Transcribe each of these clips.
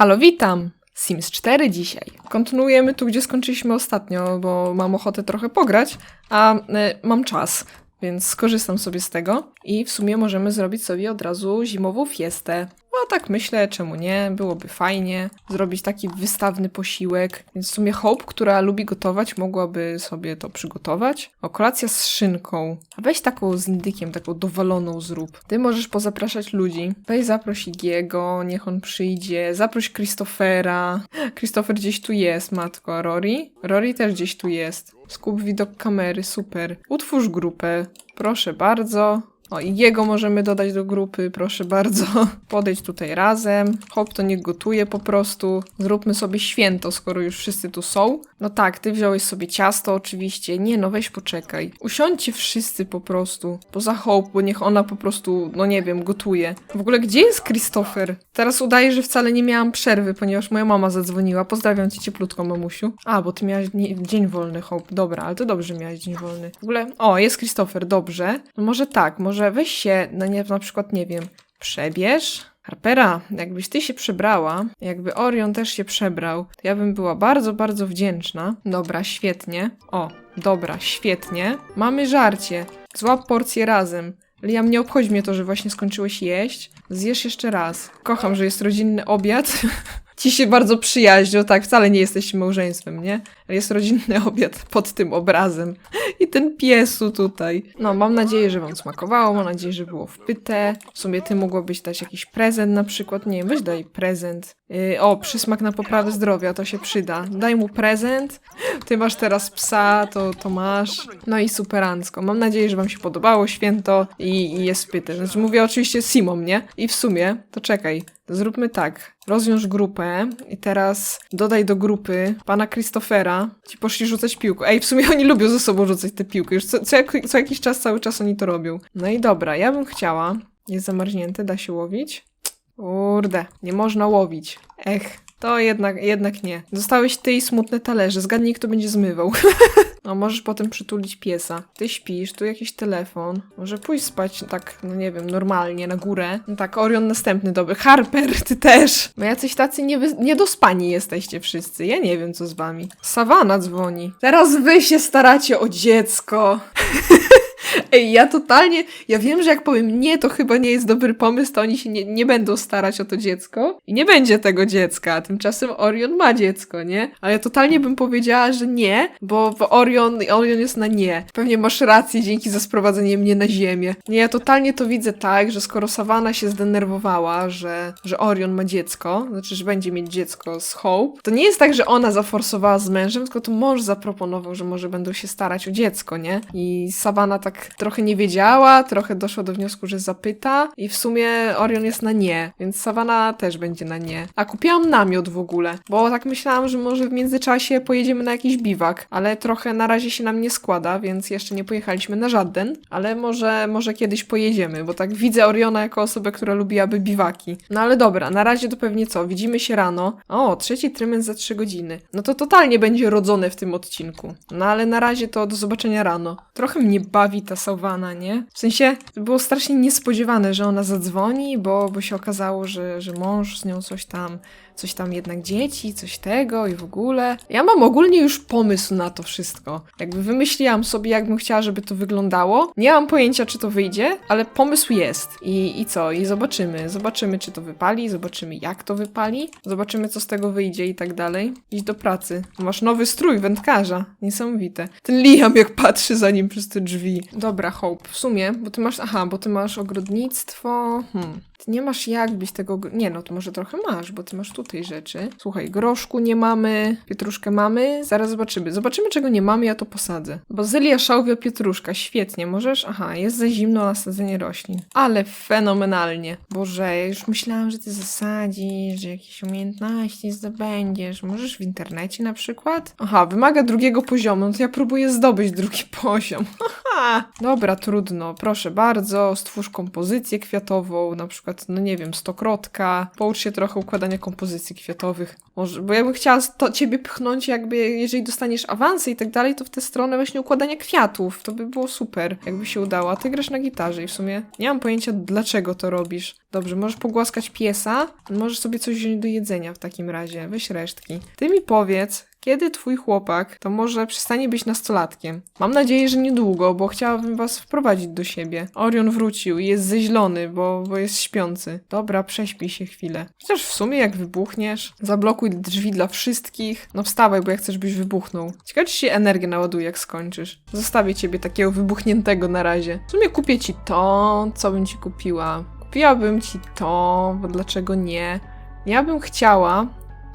Halo, witam! Sims 4 dzisiaj. Kontynuujemy tu, gdzie skończyliśmy ostatnio, bo mam ochotę trochę pograć, a y, mam czas, więc skorzystam sobie z tego i w sumie możemy zrobić sobie od razu zimową fiestę. No tak myślę, czemu nie, byłoby fajnie zrobić taki wystawny posiłek, więc w sumie Hope, która lubi gotować, mogłaby sobie to przygotować. O, kolacja z szynką. Weź taką z indykiem, taką dowaloną zrób. Ty możesz pozapraszać ludzi. Weź zaproś Igiego, niech on przyjdzie. Zaproś Christophera. Christopher gdzieś tu jest, matko. A Rory? Rory też gdzieś tu jest. Skup widok kamery, super. Utwórz grupę. Proszę bardzo. O, i jego możemy dodać do grupy, proszę bardzo. Podejdź tutaj razem. Hop, to niech gotuje po prostu. Zróbmy sobie święto, skoro już wszyscy tu są. No tak, ty wziąłeś sobie ciasto oczywiście. Nie no, weź poczekaj. Usiądźcie wszyscy po prostu. Poza Hope, bo niech ona po prostu, no nie wiem, gotuje. W ogóle, gdzie jest Christopher? Teraz udaję, że wcale nie miałam przerwy, ponieważ moja mama zadzwoniła. Pozdrawiam cię cieplutko, mamusiu. A, bo ty miałaś dni- dzień wolny, Hope. Dobra, ale to dobrze miałaś dzień wolny. W ogóle, o, jest Christopher, dobrze. No może tak, może weź się, no nie, na przykład, nie wiem, przebierz. Harpera, jakbyś ty się przebrała, jakby Orion też się przebrał, to ja bym była bardzo, bardzo wdzięczna. Dobra, świetnie. O, dobra, świetnie. Mamy żarcie. Złap porcję razem. Liam, nie obchodzi mnie to, że właśnie skończyłeś jeść. Zjesz jeszcze raz. Kocham, że jest rodzinny obiad. Ci się bardzo przyjaźnią, tak, wcale nie jesteście małżeństwem, nie? Jest rodzinny obiad pod tym obrazem. I ten piesu tutaj. No, mam nadzieję, że wam smakowało, mam nadzieję, że było wpyte. W sumie ty mogłabyś dać jakiś prezent na przykład, nie weź daj prezent. Yy, o, przysmak na poprawę zdrowia, to się przyda. Daj mu prezent. Ty masz teraz psa, to, to masz. No i superancko. Mam nadzieję, że wam się podobało święto i, i jest wpyte. Znaczy mówię oczywiście Simom, nie? I w sumie, to czekaj, zróbmy tak. Rozwiąż grupę i teraz dodaj do grupy pana Christophera. Ci poszli rzucać piłkę. Ej, w sumie oni lubią ze sobą rzucać te piłki. Już co, co, jak, co jakiś czas, cały czas oni to robią. No i dobra, ja bym chciała. Jest zamarznięty, da się łowić? Kurde, nie można łowić. Ech, to jednak, jednak nie. Zostałeś ty i smutne talerze. Zgadnij, kto będzie zmywał. No, możesz potem przytulić piesa. Ty śpisz, tu jakiś telefon. Może pójść spać tak, no nie wiem, normalnie, na górę. No tak, Orion następny dobry. Harper, ty też! No jacyś tacy niewy- niedospani jesteście wszyscy. Ja nie wiem, co z wami. Sawana dzwoni. Teraz wy się staracie o dziecko. Ej, ja totalnie, ja wiem, że jak powiem nie, to chyba nie jest dobry pomysł, to oni się nie, nie będą starać o to dziecko i nie będzie tego dziecka, a tymczasem Orion ma dziecko, nie? Ale totalnie bym powiedziała, że nie, bo, Orion, Orion jest na nie. Pewnie masz rację, dzięki za sprowadzenie mnie na ziemię. Nie, ja totalnie to widzę tak, że skoro Savannah się zdenerwowała, że, że Orion ma dziecko, znaczy, że będzie mieć dziecko z Hope, to nie jest tak, że ona zaforsowała z mężem, tylko to mąż zaproponował, że może będą się starać o dziecko, nie? I Savannah tak trochę nie wiedziała, trochę doszła do wniosku, że zapyta i w sumie Orion jest na nie, więc Savannah też będzie na nie. A kupiłam namiot w ogóle, bo tak myślałam, że może w międzyczasie pojedziemy na jakiś biwak, ale trochę na razie się nam nie składa, więc jeszcze nie pojechaliśmy na żaden, ale może, może kiedyś pojedziemy, bo tak widzę Oriona jako osobę, która lubiłaby biwaki. No ale dobra, na razie to pewnie co, widzimy się rano. O, trzeci trymen za trzy godziny. No to totalnie będzie rodzone w tym odcinku. No ale na razie to do zobaczenia rano. Trochę mnie bawi ta Nie? W sensie, było strasznie niespodziewane, że ona zadzwoni, bo, bo się okazało, że, że mąż z nią coś tam, coś tam jednak dzieci, coś tego i w ogóle. Ja mam ogólnie już pomysł na to wszystko. Jakby wymyśliłam sobie, jakbym chciała, żeby to wyglądało. Nie mam pojęcia, czy to wyjdzie, ale pomysł jest. I, i co? I zobaczymy. Zobaczymy, czy to wypali, zobaczymy, jak to wypali, zobaczymy, co z tego wyjdzie i tak dalej. Idź do pracy. Masz nowy strój wędkarza. Niesamowite. Ten Liam, jak patrzy za nim przez te drzwi. Dobra, Hope, w sumie, bo ty masz, aha, bo ty masz ogrodnictwo, hmm. Ty nie masz jak być tego, nie no, to może trochę masz, bo ty masz tutaj rzeczy. Słuchaj, groszku nie mamy, pietruszkę mamy, zaraz zobaczymy. Zobaczymy, czego nie mamy, ja to posadzę. Bazylia, szałwia, pietruszka, świetnie, możesz, aha, jest za zimno na sadzenie roślin. Ale fenomenalnie. Boże, ja już myślałam, że ty zasadzisz, że jakieś umiejętności zdobędziesz. Możesz w internecie na przykład? Aha, wymaga drugiego poziomu, no to ja próbuję zdobyć drugi poziom. Haha. Dobra, trudno, proszę bardzo, stwórz kompozycję kwiatową, na przykład przykład, no nie wiem, stokrotka, poucz się trochę układania kompozycji kwiatowych. Może, bo ja bym chciała to ciebie pchnąć jakby, jeżeli dostaniesz awansy i tak dalej, to w tę stronę właśnie układania kwiatów. To by było super, jakby się udało. A ty grasz na gitarze i w sumie nie mam pojęcia, dlaczego to robisz. Dobrze, możesz pogłaskać piesa, możesz sobie coś wziąć do jedzenia w takim razie. Weź resztki. Ty mi powiedz, kiedy twój chłopak to może przestanie być nastolatkiem? Mam nadzieję, że niedługo, bo chciałabym was wprowadzić do siebie. Orion wrócił i jest zeźlony, bo, bo jest śpiący. Dobra, prześpij się chwilę. Chociaż w sumie jak wybuchniesz, zablokuj drzwi dla wszystkich. No wstawaj, bo ja chcę, żebyś wybuchnął. Ciekawe, czy się energię naładuje, jak skończysz. Zostawię ciebie takiego wybuchniętego na razie. W sumie kupię ci to, co bym ci kupiła. Kupiłabym ci to, bo dlaczego nie? Ja bym chciała,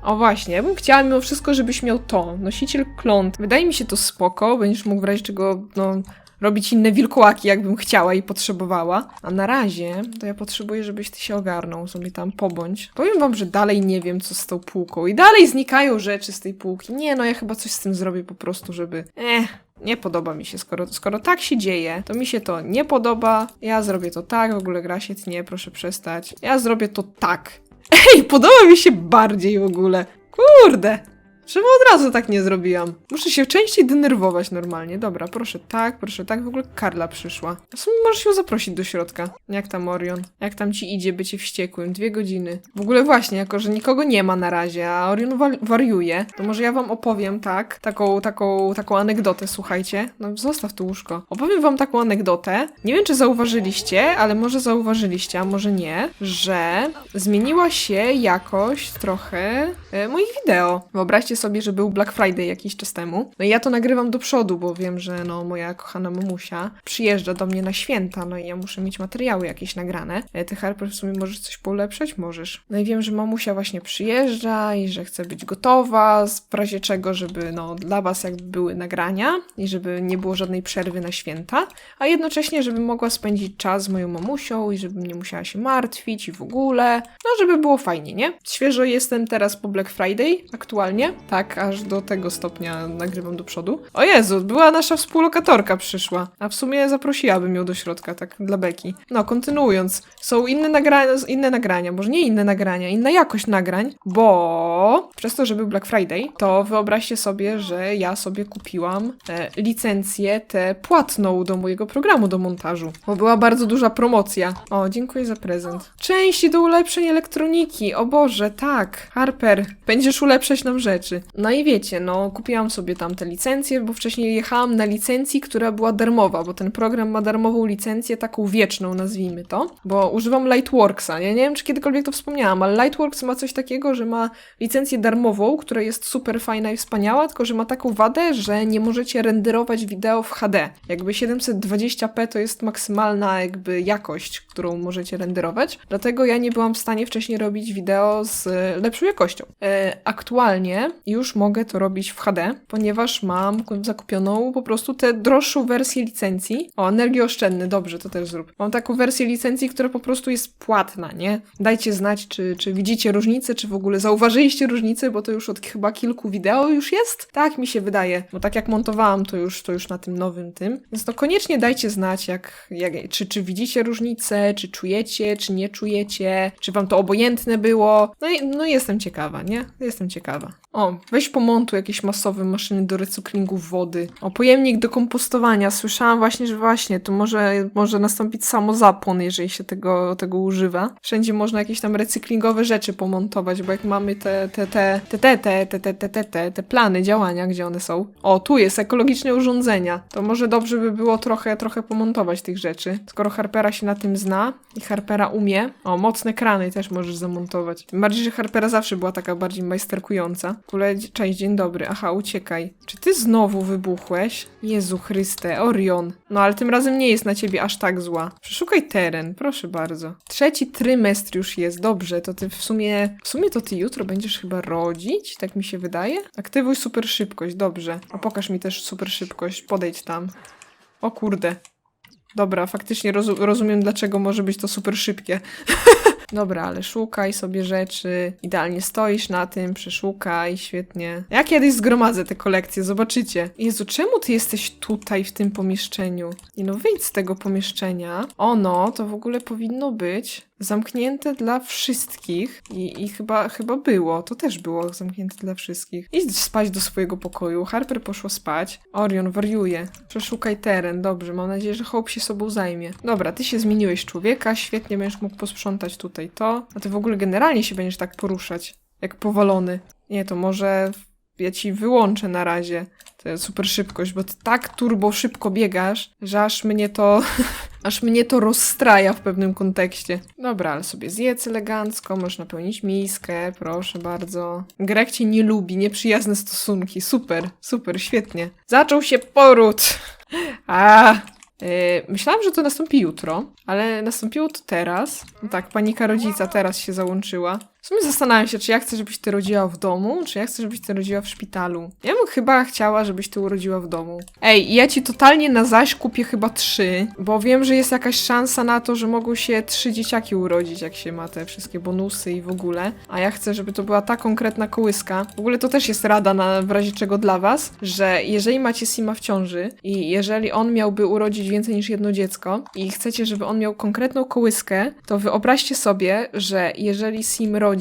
o właśnie, ja bym chciała mimo wszystko, żebyś miał to. Nosiciel kląt. Wydaje mi się to spoko, będziesz mógł w razie czego, no, robić inne wilkołaki, jakbym chciała i potrzebowała. A na razie to ja potrzebuję, żebyś ty się ogarnął, sobie tam pobądź. Powiem wam, że dalej nie wiem, co z tą półką. I dalej znikają rzeczy z tej półki. Nie, no ja chyba coś z tym zrobię po prostu, żeby... Eh, nie podoba mi się, skoro, skoro tak się dzieje, to mi się to nie podoba. Ja zrobię to tak, w ogóle gra się tnie, proszę przestać. Ja zrobię to tak. Ej, podoba mi się bardziej w ogóle. Kurde. Czemu od razu tak nie zrobiłam? Muszę się częściej denerwować normalnie. Dobra, proszę tak, proszę tak. W ogóle Karla przyszła. W sumie możesz ją zaprosić do środka. Jak tam Orion? Jak tam ci idzie bycie wściekłym? Dwie godziny. W ogóle właśnie, jako że nikogo nie ma na razie, a Orion wa- wariuje, to może ja wam opowiem, tak? Taką, taką, taką anegdotę, słuchajcie. No zostaw to łóżko. Opowiem wam taką anegdotę. Nie wiem, czy zauważyliście, ale może zauważyliście, a może nie, że zmieniła się jakość trochę e, moich wideo. Wyobraźcie sobie, że był Black Friday jakiś czas temu. No i ja to nagrywam do przodu, bo wiem, że no moja kochana mamusia przyjeżdża do mnie na święta, no i ja muszę mieć materiały jakieś nagrane. E, Ty Harper w sumie możesz coś polepszać? Możesz. No i wiem, że mamusia właśnie przyjeżdża i że chce być gotowa, w razie czego, żeby no dla was jakby były nagrania i żeby nie było żadnej przerwy na święta, a jednocześnie, żeby mogła spędzić czas z moją mamusią i żebym nie musiała się martwić i w ogóle, no żeby było fajnie, nie? Świeżo jestem teraz po Black Friday aktualnie, tak, aż do tego stopnia nagrywam do przodu. O Jezu, była nasza współlokatorka przyszła, a w sumie zaprosiłabym ją do środka, tak dla beki. No, kontynuując, są inne, nagra inne nagrania, może nie inne nagrania, inna jakość nagrań, bo przez to, że był Black Friday, to wyobraźcie sobie, że ja sobie kupiłam e, licencję tę płatną do mojego programu do montażu, bo była bardzo duża promocja. O, dziękuję za prezent. Części do ulepszeń elektroniki, o Boże, tak. Harper, będziesz ulepszać nam rzeczy. No i wiecie, no kupiłam sobie tam te licencje, bo wcześniej jechałam na licencji, która była darmowa, bo ten program ma darmową licencję, taką wieczną nazwijmy to, bo używam Lightworksa. Ja nie wiem, czy kiedykolwiek to wspomniałam, ale Lightworks ma coś takiego, że ma licencję darmową, która jest super fajna i wspaniała, tylko że ma taką wadę, że nie możecie renderować wideo w HD. Jakby 720p to jest maksymalna jakby jakość, którą możecie renderować, dlatego ja nie byłam w stanie wcześniej robić wideo z lepszą jakością. E, aktualnie już mogę to robić w HD, ponieważ mam zakupioną po prostu tę droższą wersję licencji. O, energiooszczędny, dobrze, to też zrób. Mam taką wersję licencji, która po prostu jest płatna, nie? Dajcie znać, czy, czy widzicie różnicę, czy w ogóle zauważyliście różnicę, bo to już od chyba kilku wideo już jest. Tak mi się wydaje, bo tak jak montowałam to już, to już na tym nowym tym. Więc to koniecznie dajcie znać, jak, jak, czy, czy widzicie różnicę, czy czujecie, czy nie czujecie, czy wam to obojętne było. No, no jestem ciekawa, nie? Jestem ciekawa. O, weź pomontuj jakieś masowe maszyny do recyklingu wody. O, pojemnik do kompostowania. Słyszałam właśnie, że właśnie, tu może, może nastąpić samozapłon, jeżeli się tego, tego używa. Wszędzie można jakieś tam recyklingowe rzeczy pomontować, bo jak mamy te, te, te, te, te, te, te, te, te, te, te, te plany działania, gdzie one są. O, tu jest ekologiczne urządzenia. To może dobrze by było trochę, trochę pomontować tych rzeczy. Skoro Harpera się na tym zna i Harpera umie. O, mocne krany też możesz zamontować. Tym bardziej, że Harpera zawsze była taka bardziej majsterkująca. Kule, cześć, dzień dobry. Aha, uciekaj. Czy ty znowu wybuchłeś? Jezu Chryste, Orion. No ale tym razem nie jest na ciebie aż tak zła. Przeszukaj teren, proszę bardzo. Trzeci trymestr już jest, dobrze, to ty w sumie, w sumie to ty jutro będziesz chyba rodzić, tak mi się wydaje? Aktywuj super szybkość, dobrze. A pokaż mi też super szybkość, podejdź tam. O kurde. Dobra, faktycznie rozu- rozumiem, dlaczego może być to super szybkie. Dobra, ale szukaj sobie rzeczy. Idealnie stoisz na tym, przeszukaj, świetnie. Ja kiedyś zgromadzę te kolekcje, zobaczycie. Jezu, czemu ty jesteś tutaj w tym pomieszczeniu? No, wyjdź z tego pomieszczenia. Ono to w ogóle powinno być Zamknięte dla wszystkich i, i chyba, chyba było, to też było zamknięte dla wszystkich. Idź spać do swojego pokoju. Harper poszło spać. Orion wariuje. Przeszukaj teren, dobrze. Mam nadzieję, że Hope się sobą zajmie. Dobra, ty się zmieniłeś człowieka, świetnie będziesz mógł posprzątać tutaj to. A ty w ogóle generalnie się będziesz tak poruszać, jak powalony. Nie, to może ja ci wyłączę na razie tę super szybkość, bo ty tak turbo szybko biegasz, że aż mnie to, aż mnie to rozstraja w pewnym kontekście. Dobra, ale sobie zjedz elegancko, możesz napełnić miskę, proszę bardzo. Greg cię nie lubi, nieprzyjazne stosunki, super, super, świetnie. Zaczął się poród! A, yy, myślałam, że to nastąpi jutro, ale nastąpiło to teraz. No tak, panika rodzica teraz się załączyła. W sumie zastanawiam się, czy ja chcę, żebyś ty rodziła w domu, czy ja chcę, żebyś ty rodziła w szpitalu. Ja bym chyba chciała, żebyś ty urodziła w domu. Ej, ja ci totalnie na zaś kupię chyba trzy, bo wiem, że jest jakaś szansa na to, że mogą się trzy dzieciaki urodzić, jak się ma te wszystkie bonusy i w ogóle. A ja chcę, żeby to była ta konkretna kołyska. W ogóle to też jest rada na w razie czego dla was, że jeżeli macie Sima w ciąży i jeżeli on miałby urodzić więcej niż jedno dziecko i chcecie, żeby on miał konkretną kołyskę, to wyobraźcie sobie, że jeżeli Sim rodzi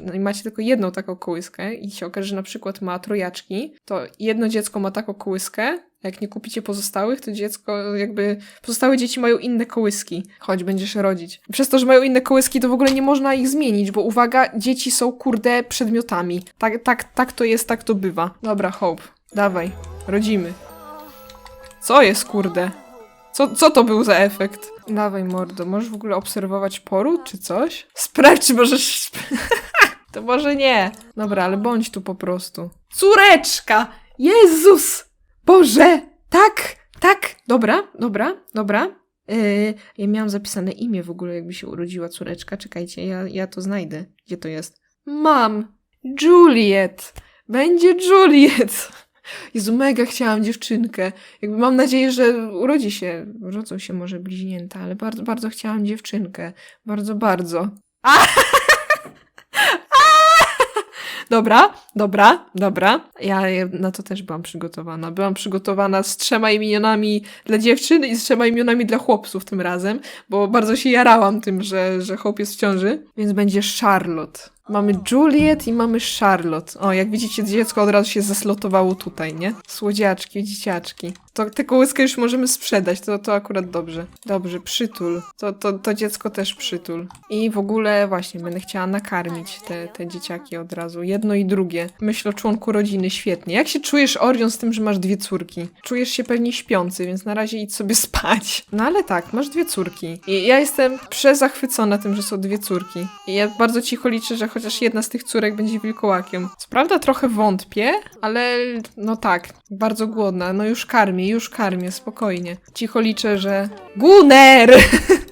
no i macie tylko jedną taką kołyskę i się okaże, że na przykład ma trojaczki, to jedno dziecko ma taką kołyskę, jak nie kupicie pozostałych, to dziecko jakby... Pozostałe dzieci mają inne kołyski, choć będziesz rodzić. Przez to, że mają inne kołyski, to w ogóle nie można ich zmienić, bo uwaga, dzieci są kurde przedmiotami. Tak, tak, tak to jest, tak to bywa. Dobra, Hope, dawaj, rodzimy. Co jest kurde? Co, co to był za efekt? Dawaj, mordo, możesz w ogóle obserwować poród czy coś? Sprawdź, czy możesz... to może nie. Dobra, ale bądź tu po prostu. Córeczka! Jezus! Boże! Tak! Tak! Dobra, dobra, dobra. Yy, ja miałam zapisane imię w ogóle, jakby się urodziła córeczka. Czekajcie, ja, ja to znajdę. Gdzie to jest? Mam! Juliet! Będzie Juliet! Jezu, mega chciałam dziewczynkę. Jakby mam nadzieję, że urodzi się, urodzą się może bliźnięta, ale bardzo, bardzo chciałam dziewczynkę. Bardzo, bardzo. A! Dobra, dobra, dobra. Ja ja na to też byłam przygotowana. Byłam przygotowana z trzema imionami dla dziewczyn i z trzema imionami dla chłopców tym razem, bo bardzo się jarałam tym, że, że chłop jest w ciąży. Więc będzie Charlotte. Mamy Juliet i mamy Charlotte. O, jak widzicie, dziecko od razu się zaslotowało tutaj, nie? Słodziaczki, dzieciaczki. To tę kołyskę już możemy sprzedać, to, to akurat dobrze. Dobrze, przytul. To, to, to dziecko też przytul. I w ogóle właśnie będę chciała nakarmić te, te dzieciaki od razu. Jedno i drugie. Myślę o członku rodziny, świetnie. Jak się czujesz, Orion, z tym, że masz dwie córki? Czujesz się pewnie śpiący, więc na razie idź sobie spać. No ale tak, masz dwie córki. I ja jestem przezachwycona tym, że są dwie córki. I ja bardzo cicho liczę, że chociaż jedna z tych córek będzie wilkołakiem. Co prawda trochę wątpię, ale no tak, bardzo głodna. No już karmię, już karmię, spokojnie. Cicho liczę, że... Guner!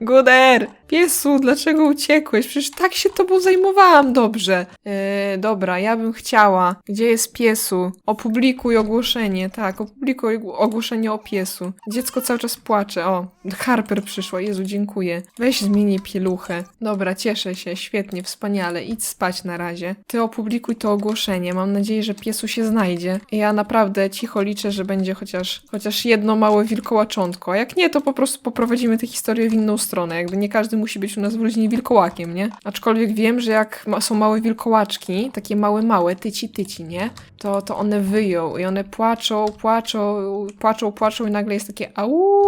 Guner! Piesu, dlaczego uciekłeś? Przecież tak się tobą zajmowałam dobrze. Eee, dobra, ja bym chciała. Gdzie jest piesu? Opublikuj ogłoszenie. Tak, opublikuj ogłoszenie o piesu. Dziecko cały czas płacze. O, Harper przyszła. Jezu, dziękuję. Weź zmienię pieluchę. Dobra, cieszę się. Świetnie, wspaniale. Idź spać na razie. Ty opublikuj to ogłoszenie. Mam nadzieję, że piesu się znajdzie. Ja naprawdę cicho liczę, że będzie chociaż, chociaż jedno małe wilkołaczątko. A jak nie, to po prostu poprowadzimy tę historię w inną stronę. Jakby nie każdy musi być u nas w rodzinie wilkołakiem, nie? Aczkolwiek wiem, że jak ma, są małe wilkołaczki, takie małe, małe, tyci, tyci, nie? To, to one wyją i one płaczą, płaczą, płaczą, płaczą i nagle jest takie au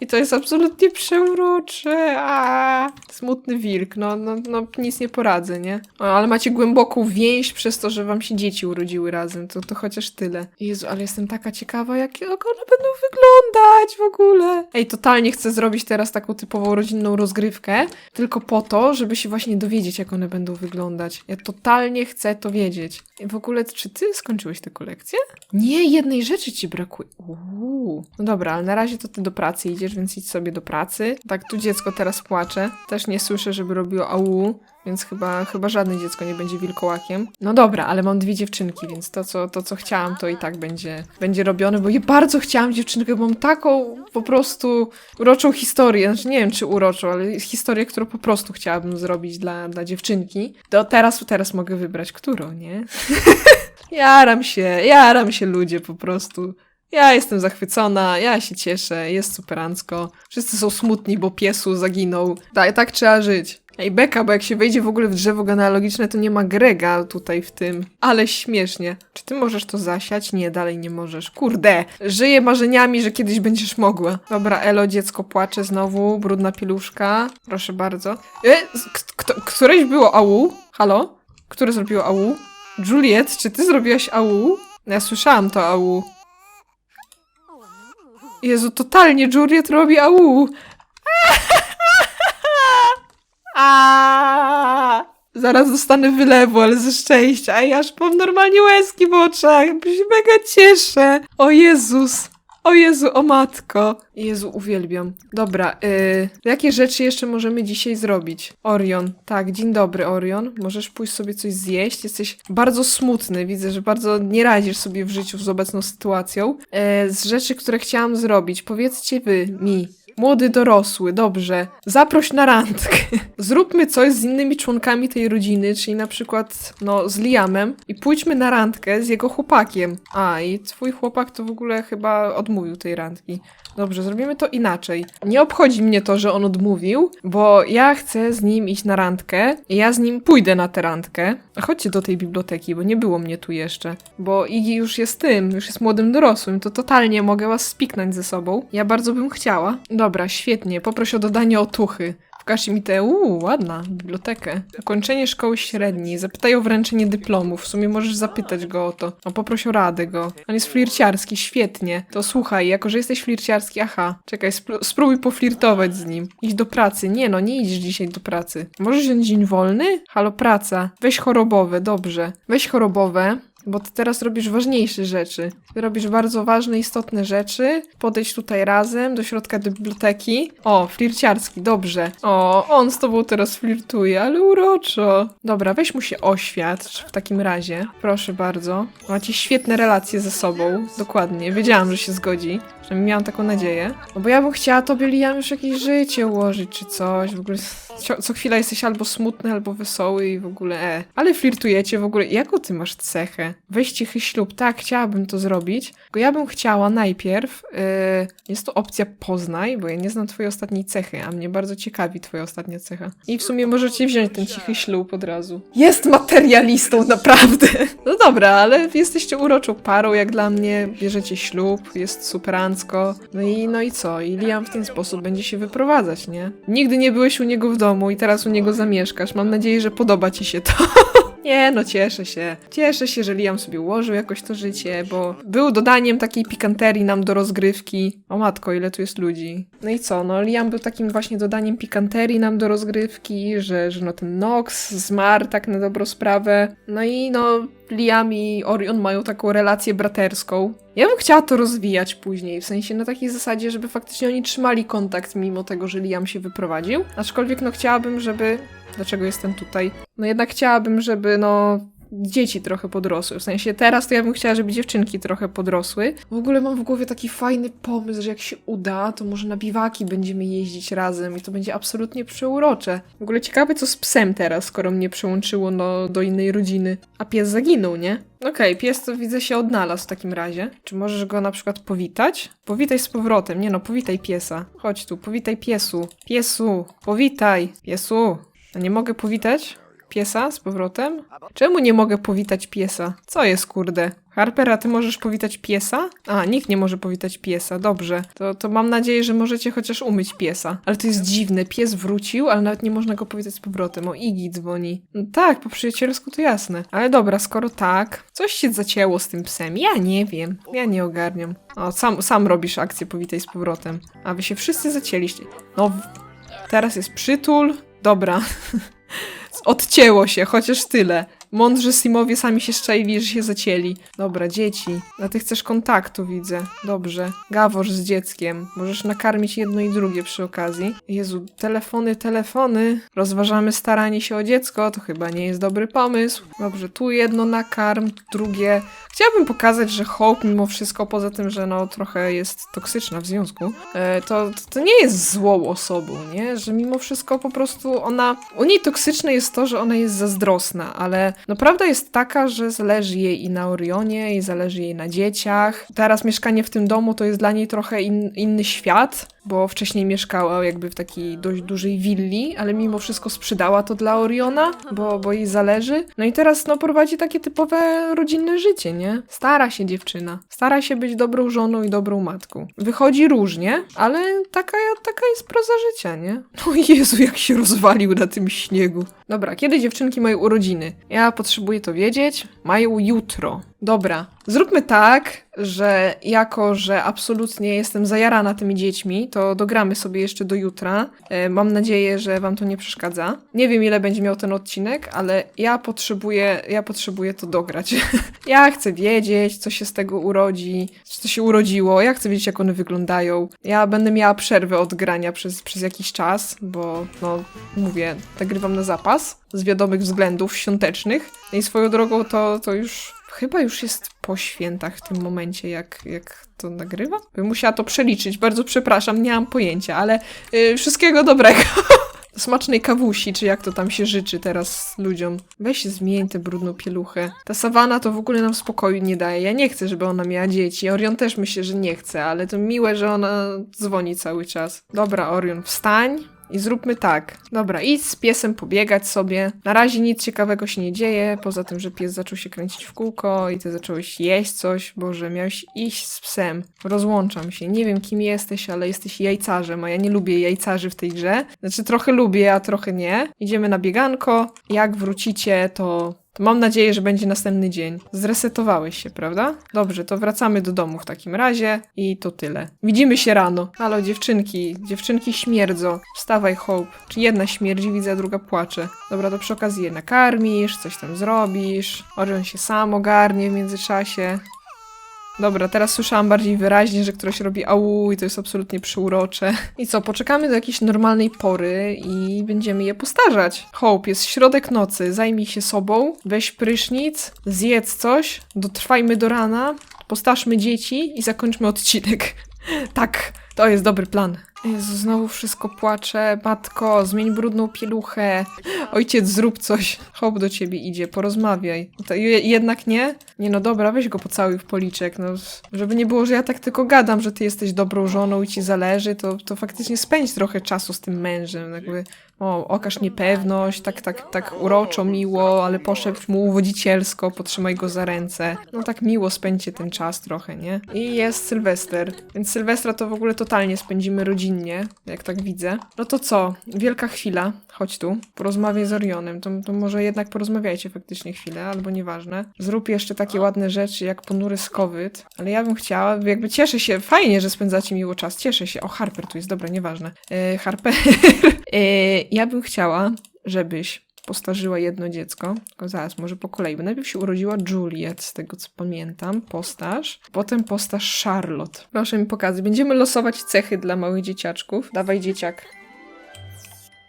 i to jest absolutnie przeurocze. A, smutny wilk, no, no, no nic nie poradzę, nie? O, ale macie głęboką więź przez to, że wam się dzieci urodziły razem, to, to chociaż tyle. Jezu, ale jestem taka ciekawa, jak one będą wyglądać w ogóle. Ej, totalnie chcę zrobić teraz taką typową rodzinną rozgrywkę, tylko po to, żeby się właśnie dowiedzieć, jak one będą wyglądać. Ja totalnie chcę to wiedzieć. I w ogóle, czy ty skończyłeś tę kolekcję? Nie, jednej rzeczy ci brakuje. Uuu. No dobra, ale na razie to ty do pracy idziesz, więc idź sobie do pracy. Tak, tu dziecko teraz płacze. Też nie słyszę, żeby robiło au. Więc chyba, chyba żadne dziecko nie będzie wilkołakiem. No dobra, ale mam dwie dziewczynki, więc to co, to, co chciałam, to i tak będzie, będzie robione, bo ja bardzo chciałam dziewczynkę, bo mam taką po prostu uroczą historię. Znaczy nie wiem, czy uroczą, ale historię, którą po prostu chciałabym zrobić dla, dla dziewczynki. To teraz, teraz mogę wybrać, którą, nie? jaram się, jaram się ludzie po prostu. Ja jestem zachwycona, ja się cieszę, jest superancko. Wszyscy są smutni, bo piesu zaginął. Tak, tak trzeba żyć. Ej, beka, bo jak się wejdzie w ogóle w drzewo genealogiczne, to nie ma Grega tutaj w tym. Ale śmiesznie. Czy ty możesz to zasiać? Nie, dalej nie możesz. Kurde! Żyję marzeniami, że kiedyś będziesz mogła. Dobra, Elo, dziecko płacze znowu. Brudna pieluszka. Proszę bardzo. E, kto, któreś było AU? Halo? Które zrobiło AU? Juliet, czy ty zrobiłaś AU? Ja słyszałam to AU. Jezu, totalnie Juliet robi AU. A! Zaraz dostanę wylewu, ale ze szczęścia. Ej, aż mam normalnie łezki w oczach. Się mega cieszę. O Jezus. O Jezu, o matko. Jezu, uwielbiam. Dobra, yy, jakie rzeczy jeszcze możemy dzisiaj zrobić? Orion. Tak, dzień dobry, Orion. Możesz pójść sobie coś zjeść. Jesteś bardzo smutny. Widzę, że bardzo nie radzisz sobie w życiu z obecną sytuacją. Yy, z rzeczy, które chciałam zrobić. Powiedzcie wy mi, Młody dorosły, dobrze. Zaproś na randkę. Zróbmy coś z innymi członkami tej rodziny, czyli na przykład, no, z Liamem i pójdźmy na randkę z jego chłopakiem. A, i twój chłopak to w ogóle chyba odmówił tej randki. Dobrze, zrobimy to inaczej. Nie obchodzi mnie to, że on odmówił, bo ja chcę z nim iść na randkę i ja z nim pójdę na tę randkę. Chodźcie do tej biblioteki, bo nie było mnie tu jeszcze. Bo Iggy już jest tym, już jest młodym dorosłym, to totalnie mogę was spiknąć ze sobą. Ja bardzo bym chciała. Dobra, świetnie, poproś o dodanie otuchy. Wkaż mi tę, uuu, ładna, bibliotekę. Ukończenie szkoły średniej. Zapytaj o wręczenie dyplomów. W sumie możesz zapytać go o to. O, poproś o radę go. On jest flirciarski, świetnie. To słuchaj, jako że jesteś flirciarski, aha. Czekaj, spró- spróbuj poflirtować z nim. Idź do pracy. Nie no, nie idziesz dzisiaj do pracy. Możesz wziąć dzień wolny? Halo, praca. Weź chorobowe, dobrze. Weź chorobowe. Bo ty teraz robisz ważniejsze rzeczy. Ty robisz bardzo ważne, istotne rzeczy. Podejdź tutaj razem do środka biblioteki. O, flirciarski, dobrze. O, on z tobą teraz flirtuje, ale uroczo. Dobra, weź mu się oświadcz w takim razie. Proszę bardzo. Macie świetne relacje ze sobą. Dokładnie. Wiedziałam, że się zgodzi. Przynajmniej miałam taką nadzieję. No bo ja bym chciała tobie, Liam, już jakieś życie ułożyć czy coś. W ogóle co, chwila jesteś albo smutny, albo wesoły i w ogóle e. Ale flirtujecie w ogóle. Jaką ty masz cechę? Weź cichy ślub. Tak, chciałabym to zrobić. Tylko ja bym chciała najpierw... Yy, jest to opcja poznaj, bo ja nie znam twojej ostatniej cechy, a mnie bardzo ciekawi twoja ostatnia cecha. I w sumie możecie wziąć ten cichy ślub od razu. Jest materialistą, naprawdę. No dobra, ale jesteście uroczą parą, jak dla mnie. Bierzecie ślub, jest superancko. No i, no i co? I Liam w ten sposób będzie się wyprowadzać, nie? Nigdy nie byłeś u niego w domu i teraz u niego zamieszkasz. Mam nadzieję, że podoba ci się to. Nie, no cieszę się. Cieszę się, że Liam sobie ułożył jakoś to życie, bo był dodaniem takiej pikanterii nam do rozgrywki. O matko, ile tu jest ludzi. No i co, no Liam był takim właśnie dodaniem pikanterii nam do rozgrywki, że, że no ten Nox zmarł tak na dobrą sprawę. No i no Liam i Orion mają taką relację braterską. Ja bym chciała to rozwijać później, w sensie na takiej zasadzie, żeby faktycznie oni trzymali kontakt mimo tego, że Liam się wyprowadził. Aczkolwiek no chciałabym, żeby... Dlaczego jestem tutaj? No jednak chciałabym, żeby no dzieci trochę podrosły. W sensie teraz to ja bym chciała, żeby dziewczynki trochę podrosły. W ogóle mam w głowie taki fajny pomysł, że jak się uda, to może na biwaki będziemy jeździć razem i to będzie absolutnie przeurocze. W ogóle ciekawe co z psem teraz, skoro mnie przełączyło no, do innej rodziny. A pies zaginął, nie? Okej, pies to widzę się odnalazł w takim razie. Czy możesz go na przykład powitać? Powitaj z powrotem. Nie no, powitaj piesa. Chodź tu, powitaj piesu. Piesu, powitaj. Piesu. A nie mogę powitać? Piesa z powrotem? Czemu nie mogę powitać piesa? Co jest kurde? Harper, a ty możesz powitać piesa? A, nikt nie może powitać piesa, dobrze. To, to mam nadzieję, że możecie chociaż umyć piesa. Ale to jest dziwne, pies wrócił, ale nawet nie można go powitać z powrotem. O, Igi dzwoni. No tak, po przyjacielsku to jasne. Ale dobra, skoro tak, coś się zacięło z tym psem. Ja nie wiem, ja nie ogarniam. O, sam, sam robisz akcję powitaj z powrotem. A wy się wszyscy zacięliście. No, teraz jest przytul. Dobra. Odcięło się, chociaż tyle. Mądrzy Simowie sami się szczaili, że się zacięli. Dobra, dzieci. A ty chcesz kontaktu, widzę. Dobrze. Gaworz z dzieckiem. Możesz nakarmić jedno i drugie przy okazji. Jezu, telefony, telefony. Rozważamy staranie się o dziecko, to chyba nie jest dobry pomysł. Dobrze, tu jedno nakarm, drugie. Chciałabym pokazać, że Hope mimo wszystko, poza tym, że no trochę jest toksyczna w związku, e, to, to nie jest złą osobą, nie? Że mimo wszystko po prostu ona... U niej toksyczne jest to, że ona jest zazdrosna, ale No prawda jest taka, że zależy jej i na Orionie, i zależy jej na dzieciach. Teraz mieszkanie w tym domu to jest dla niej trochę in, inny świat, bo wcześniej mieszkała jakby w takiej dość dużej willi, ale mimo wszystko sprzedała to dla Oriona, bo, bo jej zależy. No i teraz no prowadzi takie typowe rodzinne życie, nie? Stara się dziewczyna. Stara się być dobrą żoną i dobrą matką. Wychodzi różnie, ale taka, taka jest proza życia, nie? No Jezu, jak się rozwalił na tym śniegu. Dobra, kiedy dziewczynki mają urodziny? Ja potrzebuję to wiedzieć. Mają jutro. Dobra, zróbmy tak, że jako, że absolutnie jestem zajarana tymi dziećmi, to dogramy sobie jeszcze do jutra. E, mam nadzieję, że wam to nie przeszkadza. Nie wiem, ile będzie miał ten odcinek, ale ja potrzebuję, ja potrzebuję to dograć. ja chcę wiedzieć, co się z tego urodzi, co się urodziło, ja chcę wiedzieć, jak one wyglądają. Ja będę miała przerwę od grania przez, przez jakiś czas, bo no, mówię, nagrywam na zapas z wiadomych względów świątecznych. I swoją drogą to, to już chyba już jest po świętach w tym momencie, jak, jak to nagrywa. Bym musiała to przeliczyć, bardzo przepraszam, nie mam pojęcia, ale yy, wszystkiego dobrego. Smacznej kawusi, czy jak to tam się życzy teraz ludziom. Weź zmień tę brudną pieluchę. Ta sawana to w ogóle nam spokoju nie daje. Ja nie chcę, żeby ona miała dzieci. Orion też myślę, że nie chce, ale to miłe, że ona dzwoni cały czas. Dobra, Orion, wstań. I zróbmy tak. Dobra, idź z piesem pobiegać sobie. Na razie nic ciekawego się nie dzieje, poza tym, że pies zaczął się kręcić w kółko i ty zacząłeś jeść coś. Boże, miałeś iść z psem. Rozłączam się. Nie wiem, kim jesteś, ale jesteś jajcarzem, a ja nie lubię jajcarzy w tej grze. Znaczy, trochę lubię, a trochę nie. Idziemy na bieganko. Jak wrócicie, to to mam nadzieję, że będzie następny dzień. Zresetowałeś się, prawda? Dobrze, to wracamy do domu w takim razie i to tyle. Widzimy się rano. Halo, dziewczynki. Dziewczynki śmierdzą. Wstawaj, Hope. Czy jedna śmierdzi, widzę, a druga płacze. Dobra, to przy okazji je nakarmisz, coś tam zrobisz. Orion się sam ogarnie w międzyczasie. Dobra, teraz słyszałam bardziej wyraźnie, że ktoś robi au i to jest absolutnie przyurocze. I co, poczekamy do jakiejś normalnej pory i będziemy je postarzać. Hope, jest środek nocy, zajmij się sobą, weź prysznic, zjedz coś, dotrwajmy do rana, postarzmy dzieci i zakończmy odcinek. Tak, to jest dobry plan. Jezu, znowu wszystko płacze. Matko, zmień brudną pieluchę. Ojciec, zrób coś. Hop do ciebie idzie, porozmawiaj. To je- jednak nie? Nie no dobra, weź go pocałuj w policzek. No, żeby nie było, że ja tak tylko gadam, że ty jesteś dobrą żoną i ci zależy, to, to faktycznie spędź trochę czasu z tym mężem. Jakby, o, okaż niepewność, tak, tak, tak uroczo, miło, ale poszedł mu uwodzicielsko, potrzymaj go za ręce. No tak miło spędźcie ten czas trochę, nie? I jest Sylwester. Więc Sylwestra to w ogóle totalnie spędzimy rodzinnie, jak tak widzę. No to co? Wielka chwila. Chodź tu. Porozmawiaj z Orionem. To, to może jednak porozmawiajcie faktycznie chwilę, albo nieważne. Zrób jeszcze takie ładne rzeczy jak ponury skowyt. Ale ja bym chciała, jakby cieszę się, fajnie, że spędzacie miło czas. Cieszę się. O, Harper tu jest, dobra, nieważne. Yy, Harper. yy, ja bym chciała, żebyś postarzyła jedno dziecko. Tylko zaraz, może po kolei. Bo najpierw się urodziła Juliet, z tego co pamiętam, postarz. Potem postarz Charlotte. Proszę mi pokazać. Będziemy losować cechy dla małych dzieciaczków. Dawaj, dzieciak.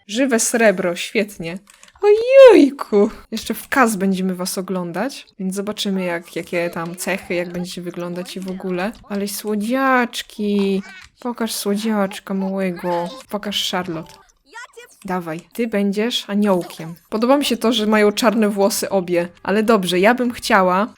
Żywe srebro, świetnie. Ojejku! Jeszcze w kas będziemy was oglądać, więc zobaczymy jak, jakie tam cechy, jak będziecie wyglądać i w ogóle. Ale słodziaczki! Pokaż słodziaczka małego. Pokaż Charlotte. Dawaj, ty będziesz aniołkiem. Podoba mi się to, że mają czarne włosy obie, ale dobrze, ja bym chciała.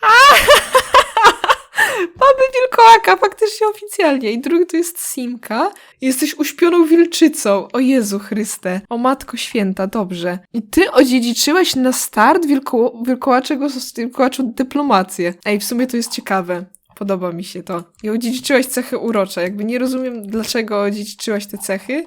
Mamy wilkołaka, faktycznie oficjalnie. I drugi to jest Simka. Jesteś uśpioną wilczycą. O Jezu Chryste. O Matko Święta, dobrze. I ty odziedziczyłeś na start wilko wilkołaczego, wilkołaczą dyplomację. Ej, w sumie to jest ciekawe. Podoba mi się to. I odziedziczyłaś cechy urocze. Jakby nie rozumiem, dlaczego odziedziczyłaś te cechy,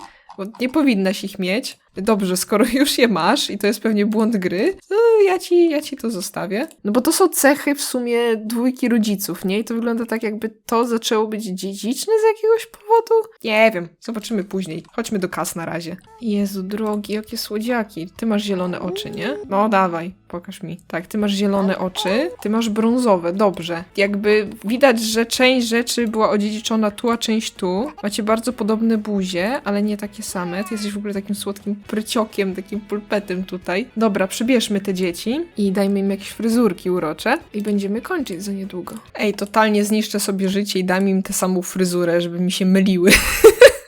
nie powinnaś ich mieć. Dobrze, skoro już je masz i to jest pewnie błąd gry, to ja ci, ja ci to zostawię. No bo to są cechy w sumie dwójki rodziców, nie? I to wygląda tak, jakby to zaczęło być dziedziczne z jakiegoś powodu. Nie wiem, zobaczymy później. Chodźmy do kas na razie. Jezu, drogi, jakie słodziaki. Ty masz zielone oczy, nie? No dawaj, pokaż mi. Tak, ty masz zielone oczy, ty masz brązowe, dobrze. Jakby widać, że część rzeczy była odziedziczona tu, a część tu. Macie bardzo podobne buzie, ale nie takie same. Ty jesteś w ogóle takim słodkim pryciokiem, takim pulpetem tutaj. Dobra, przybierzmy te dzieci i dajmy im jakieś fryzurki urocze i będziemy kończyć za niedługo. Ej, totalnie zniszczę sobie życie i dam im tę samą fryzurę, żeby mi się myliły.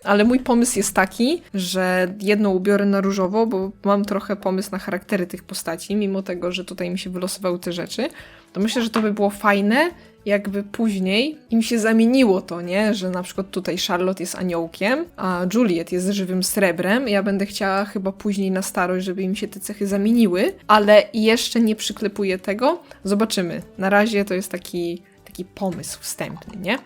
Ale mój pomysł jest taki, że jedną ubiorę na różowo, bo mam trochę pomysł na charaktery tych postaci, mimo tego, że tutaj mi się wylosowały te rzeczy. To myślę, że to by było fajne, jakby później im się zamieniło to, nie? Że na przykład tutaj Charlotte jest aniołkiem, a Juliet jest żywym srebrem. Ja będę chciała chyba później na starość, żeby im się te cechy zamieniły, ale jeszcze nie przyklepuję tego. Zobaczymy. Na razie to jest taki, taki pomysł wstępny, nie?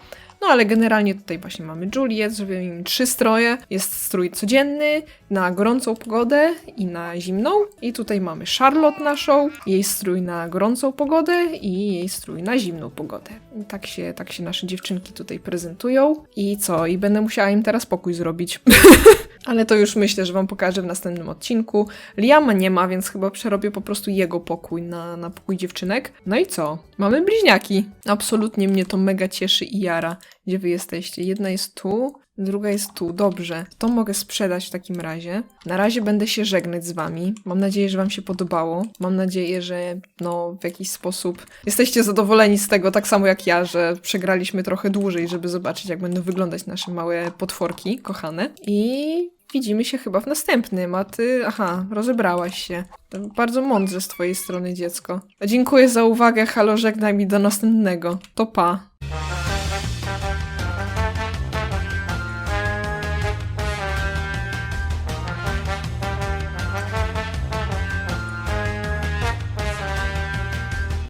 No ale generalnie tutaj właśnie mamy Juliet, żeby im trzy stroje. Jest strój codzienny na gorącą pogodę i na zimną. I tutaj mamy Charlotte naszą, jej strój na gorącą pogodę i jej strój na zimną pogodę. I tak się, tak się nasze dziewczynki tutaj prezentują. I co? I będę musiała im teraz pokój zrobić. Ale to już myślę, że wam pokażę w następnym odcinku. Liama nie ma, więc chyba przerobię po prostu jego pokój na, na pokój dziewczynek. No i co? Mamy bliźniaki. Absolutnie mnie to mega cieszy i jara. Gdzie wy jesteście? Jedna jest tu, druga jest tu. Dobrze. To mogę sprzedać w takim razie. Na razie będę się żegnać z wami. Mam nadzieję, że wam się podobało. Mam nadzieję, że no w jakiś sposób jesteście zadowoleni z tego, tak samo jak ja, że przegraliśmy trochę dłużej, żeby zobaczyć, jak będą wyglądać nasze małe potworki, kochane. I widzimy się chyba w następnym, a ty, aha, rozebrałaś się. To bardzo mądrze z twojej strony, dziecko. Dziękuję za uwagę, halo, żegnaj mi do następnego. To pa.